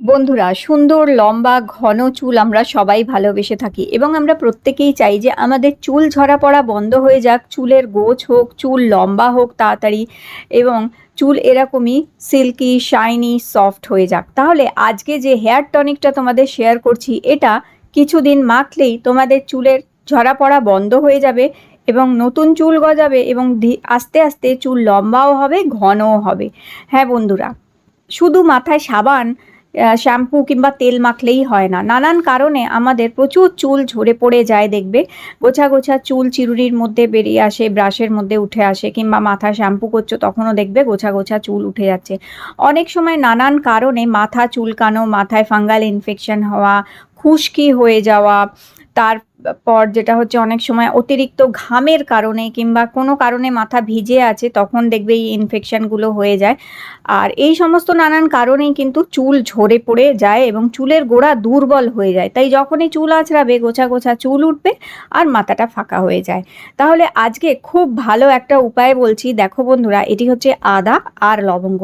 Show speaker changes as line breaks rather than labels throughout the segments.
বন্ধুরা, সুন্দর, লম্বা, ঘন চুল আমরা সবাই ভালোবেসে থাকি এবং আমরা প্রত্যেকেই চাই যে আমাদের চুল ঝরা পড়া বন্ধ হয়ে যাক, চুলের গোছ হোক, চুল লম্বা হোক তাড়াতাড়ি এবং চুল এরকমই সিল্কি শাইনি সফট হয়ে যাক। তাহলে আজকে যে হেয়ার টনিকটা তোমাদের শেয়ার করছি, এটা কিছুদিন মাখলেই তোমাদের চুলের ঝরা পড়া বন্ধ হয়ে যাবে এবং নতুন চুল গজাবে এবং আস্তে আস্তে চুল লম্বাও হবে, ঘনও হবে। হ্যাঁ বন্ধুরা, শুধু মাথায় সাবান শ্যাম্পু কিংবা তেল মাখলেই হয় না। নানান কারণে আমাদের প্রচুর চুল ঝরে পড়ে যায় দেখবে। গোছা গোছা চুল চিরুনির মধ্যে বেরিয়ে আসে, ব্রাশের মধ্যে উঠে আসে, কিংবা মাথা শ্যাম্পু করছ তখনও দেখবে গোছা গোছা চুল উঠে যাচ্ছে। অনেক সময় নানান কারণে মাথা চুলকানো, মাথায় ফাঙ্গাল ইনফেকশন হওয়া, খুশকি হয়ে যাওয়া তারপর যেটা হচ্ছে অনেক সময় অতিরিক্ত ঘামের কারণে কিংবা কোনো কারণে মাথা ভিজে আছে, তখন দেখবে এই ইনফেকশানগুলো হয়ে যায়। আর এই সমস্ত নানান কারণেই কিন্তু চুল ঝরে পড়ে যায় এবং চুলের গোড়া দুর্বল হয়ে যায়। তাই যখনই চুল আঁচড়াবে, গোছা গোছা চুল উঠবে আর মাথাটা ফাঁকা হয়ে যায়। তাহলে আজকে খুব ভালো একটা উপায় বলছি। দেখো বন্ধুরা, এটি হচ্ছে আদা আর লবঙ্গ।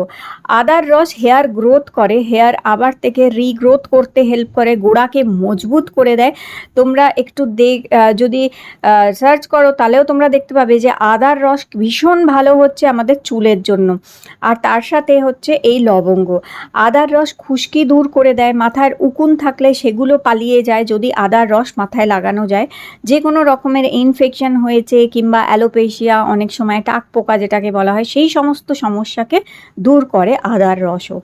আদার রস হেয়ার গ্রোথ করে, হেয়ার আবার থেকে রিগ্রোথ করতে হেল্প করে, গোড়াকে মজবুত করে দেয়। তোমরা একটু দেখ যদি সার্চ করো, তাহলেও তোমরা দেখতে পাবে যে আদার রস ভীষণ ভালো হচ্ছে আমাদের চুলের জন্য। আর তার সাথে হচ্ছে এই লবঙ্গ। আদার রস খুশকি দূর করে দেয়, মাথার উকুন থাকলে সেগুলো পালিয়ে যায়, যদি আদার রস মাথায় লাগানো যায়। যে কোনো রকমের ইনফেকশন হয়েছে কিংবা অ্যালোপেশিয়া অনেক সময় টাক পোকা যেটাকে বলা হয়, সেই সমস্ত সমস্যাকে দূর করে আদার রসও।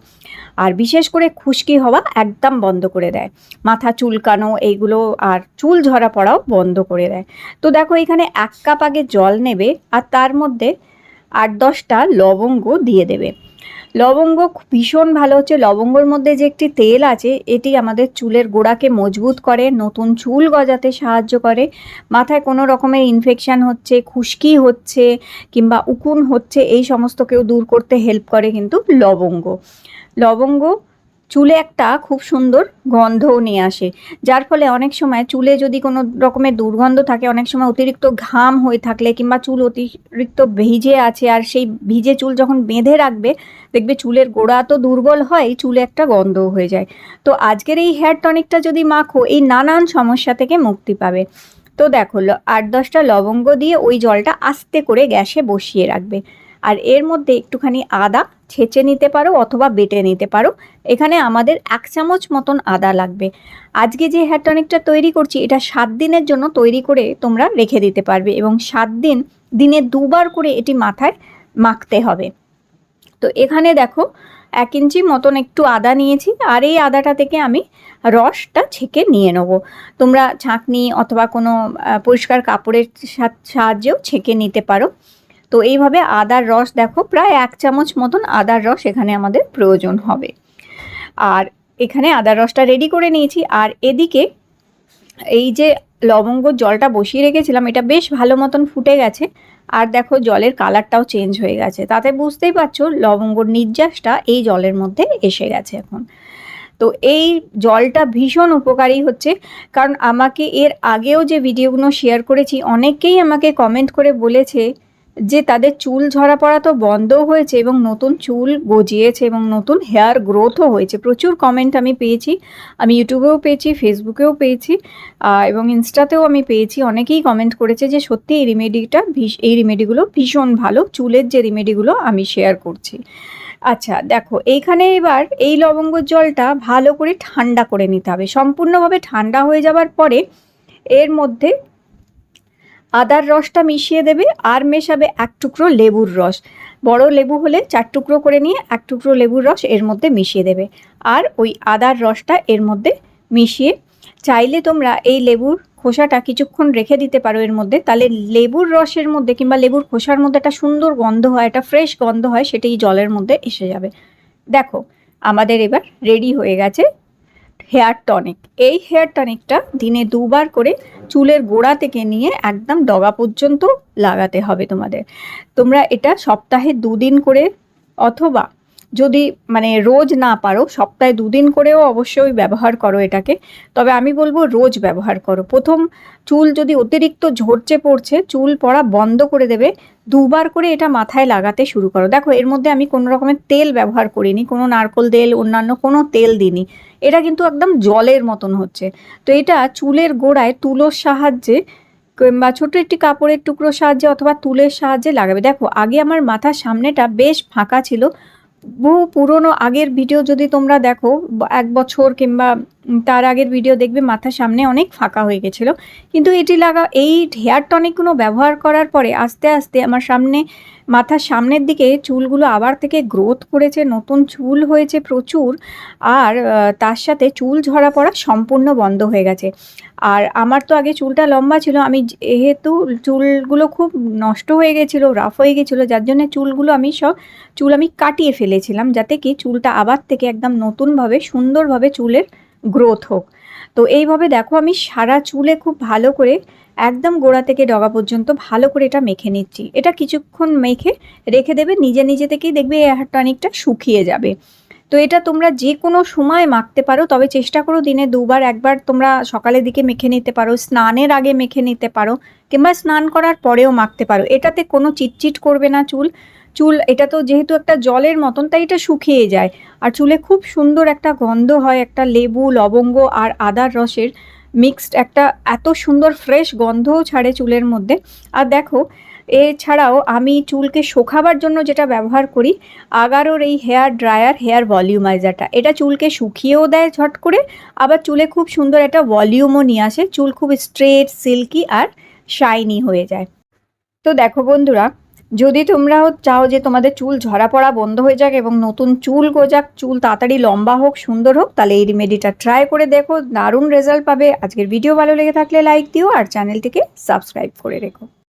আর বিশেষ করে খুশকি হওয়া একদম বন্ধ করে দেয়। মাথা চুলকানো, এইগুলো আর চুল ঝরা পড়াও বন্ধ করে দেয়। তো দেখো এখানে এক কাপ আগে জল নেবে আর তার মধ্যে আট দশটা লবঙ্গ দিয়ে দেবে। লবঙ্গ ভীষণ ভালো হচ্ছে। লবঙ্গর মধ্যে যে একটি তেল আছে, এটি আমাদের চুলের গোড়াকে মজবুত করে, নতুন চুল গজাতে সাহায্য করে। মাথায় কোনো রকমের ইনফেকশান হচ্ছে, খুশকি হচ্ছে কিংবা উকুন হচ্ছে, এই সমস্তকেও দূর করতে হেল্প করে কিন্তু লবঙ্গ। লবঙ্গ চুলে একটা খুব সুন্দর গন্ধও নিয়ে আসে। যার ফলে অনেক সময় চুলে যদি কোনো রকমের দুর্গন্ধ থাকে, অনেক সময় অতিরিক্ত ঘাম হয়ে থাকলে কিংবা চুল অতিরিক্ত ভিজে আছে আর সেই ভিজে চুল যখন বেঁধে রাখবে, দেখবে চুলের গোড়া তো দুর্বল হয়, চুলে একটা গন্ধও হয়ে যায়। তো আজকের এই হেয়ার টনিকটা যদি মাখো, এই নানান সমস্যা থেকে মুক্তি পাবে। তো দেখো আট দশটা লবঙ্গ দিয়ে ওই জলটা আস্তে করে গ্যাসে বসিয়ে রাখবে। আর এর মধ্যে একটুখানি আদা ছেঁচে নিতে পারো অথবা বেটে নিতে পারো। এখানে আমাদের এক চামচ মতন আদা লাগবে। আজকে যে হেয়ার টনিকটা তৈরি করছি, এটা সাত দিনের জন্য তৈরি করে তোমরা রেখে দিতে পারবে এবং সাত দিন, দিনে দুবার করে এটি মাথায় মাখতে হবে। তো এখানে দেখো, এক ইঞ্চি মতন একটু আদা নিয়েছি আর এই আদাটা থেকে আমি রসটা ছেঁকে নিয়ে নেব। তোমরা ছাঁকনি অথবা কোনো পরিষ্কার কাপড়ের সাহায্যেও ছেঁকে নিতে পারো। তো এইভাবে আদার রস দেখো, প্রায় এক চামচ মতন আদার রস এখানে আমাদের প্রয়োজন হবে। আর এখানে আদার রসটা রেডি করে নিয়েছি। আর এদিকে এই যে লবঙ্গ জলটা বসিয়ে রেখেছিলাম, এটা বেশ ভালো মতন ফুটে গেছে। আর দেখো জলের কালারটাও চেঞ্জ হয়ে গেছে। তাতে বুঝতেই পারছ, লবঙ্গর নির্যাসটা এই জলের মধ্যে এসে গেছে এখন। তো এই জলটা ভীষণ উপকারী হচ্ছে। কারণ আমাকে এর আগেও যে ভিডিওগুলো শেয়ার করেছি, অনেকেই আমাকে কমেন্ট করে বলেছে যে তাদের চুল ঝরা পড়া তো বন্ধও হয়েছে এবং নতুন চুল গজিয়েছে এবং নতুন হেয়ার গ্রোথও হয়েছে। প্রচুর কমেন্ট আমি পেয়েছি, আমি ইউটিউবেও পেয়েছি ফেসবুকেও পেয়েছি এবং ইনস্টাতেও আমি পেয়েছি। অনেকেই কমেন্ট করেছে যে সত্যি এই রেমেডিটা এই রেমেডিগুলো ভীষণ ভালো, চুলের যে রেমেডিগুলো আমি শেয়ার করছি। আচ্ছা দেখো, এইখানে এবার এই লবঙ্গ জলটা ভালো করে ঠান্ডা করে নিতে হবে। সম্পূর্ণভাবে ঠান্ডা হয়ে যাওয়ার পরে এর মধ্যে আদার রসটা মিশিয়ে দেবে আর মেশাবে এক টুকরো লেবুর রস। বড় লেবু হলে চার টুকরো করে নিয়ে এক টুকরো লেবুর রস এর মধ্যে মিশিয়ে দেবে। আর ওই আদার রসটা এর মধ্যে মিশিয়ে চাইলে তোমরা এই লেবুর খোসাটা কিছুক্ষণ রেখে দিতে পারো এর মধ্যে। তাহলে লেবুর রসের মধ্যে কিংবা লেবুর খোসার মধ্যে একটা সুন্দর গন্ধ হয়, একটা ফ্রেশ গন্ধ হয়, সেটাই জলের মধ্যে এসে যাবে। দেখো, আমাদের এবার রেডি হয়ে গেছে হেয়ার টনিক। এই হেয়ার টনিকটা দিনে দুবার করে চুলের গোড়া থেকে নিয়ে একদম ডগা পর্যন্ত লাগাতে হবে তোমাদের। তোমরা এটা সপ্তাহে দুদিন করে অথবা যদি মানে রোজ না পারো, সপ্তাহে দুদিন করেও অবশ্যই ব্যবহার করো এটাকে। তবে আমি বলব রোজ ব্যবহার করো। প্রথম চুল যদি অতিরিক্ত ঝরছে পড়ছে, চুল পড়া বন্ধ করে দেবে। দুবার করে এটা মাথায় লাগাতে শুরু করো। দেখো, এর মধ্যে আমি কোনো রকমের তেল ব্যবহার করিনি, কোনো নারকোল তেল, অন্যান্য কোনো তেল দিইনি। এটা কিন্তু একদম জলের মতন হচ্ছে। তো এটা চুলের গোড়ায় তুলোর সাহায্যে কিংবা ছোট একটি কাপড়ের টুকরোর সাহায্যে অথবা তুলের সাহায্যে লাগাবে। দেখো, আগে আমার মাথার সামনেটা বেশ ফাঁকা ছিল। বহু পুরনো আগের ভিডিও যদি তোমরা দেখো এক বছর কিংবা তার আগের ভিডিও দেখবে মাথার সামনে অনেক ফাঁকা হয়ে গেছিল। কিন্তু এটি লাগা, এই হেয়ার টনিকগুলো ব্যবহার করার পরে আস্তে আস্তে আমার সামনে মাথার সামনের দিকে চুলগুলো আবার থেকে গ্রোথ করেছে, নতুন চুল হয়েছে প্রচুর, আর তার সাথে চুল ঝরা পড়া সম্পূর্ণ বন্ধ হয়ে গেছে। আর আমার তো আগে চুলটা লম্বা ছিল, আমি যেহেতু চুলগুলো খুব নষ্ট হয়ে গেছিল রাফ হয়ে গেছিল, যার জন্য চুলগুলো আমি সব, চুল আমি কাটিয়ে ফেলেছিলাম, যাতে কি চুলটা আবার থেকে একদম নতুনভাবে, সুন্দরভাবে চুলের গ্রোথ হোক। তো এইভাবে দেখো আমি সারা চুলে খুব ভালো করে একদম গোড়া থেকে ডগা পর্যন্ত ভালো করে এটা মেখে নিচ্ছি। এটা কিছুক্ষণ মেখে রেখে দেবে, নিজে নিজে থেকেই দেখবে এই হেয়ার টনিকটা শুকিয়ে যাবে। তো এটা তোমরা যে কোনো সময় মাখতে পারো, তবে চেষ্টা করো দিনে দুবার, একবার তোমরা সকালের দিকে মেখে নিতে পারো, স্নানের আগে মেখে নিতে পারো, কিংবা স্নান করার পরেও মাখতে পারো। এটাতে কোনো চিটচিট করবে না চুল। চুল, এটা তো যেহেতু একটা জলের মতন, তাই এটা শুকিয়ে যায়। আর চুলে খুব সুন্দর একটা গন্ধ হয়, একটা লেবু, লবঙ্গ আর আদার রসের মিক্সড একটা এত সুন্দর ফ্রেশ গন্ধও ছাড়ে চুলের মধ্যে। আর দেখো, এছাড়াও আমি চুলকে শোকাবার জন্য যেটা ব্যবহার করি, আগারোর এই হেয়ার ড্রায়ার হেয়ার ভলিউমাইজারটা এটা চুলকে শুকিয়েও দেয় ঝট করে, আবার চুলে খুব সুন্দর একটা ভলিউমও নিয়ে আসে। চুল খুব স্ট্রেট সিল্কি আর শাইনি হয়ে যায়। তো দেখো বন্ধুরা যদি তোমরাও চাও যে তোমাদের চুল ঝরা পড়া বন্ধ হয়ে যাক এবং নতুন চুল গোজাক, চুল তাড়াতাড়ি লম্বা হোক, সুন্দর হোক, তাহলে এই রেমেডিটা ট্রাই করে দেখো, দারুণ রেজাল্ট পাবে। আজকের ভিডিও ভালো লেগে থাকলে লাইক দিও আর চ্যানেলটিকে সাবস্ক্রাইব করে রেখো।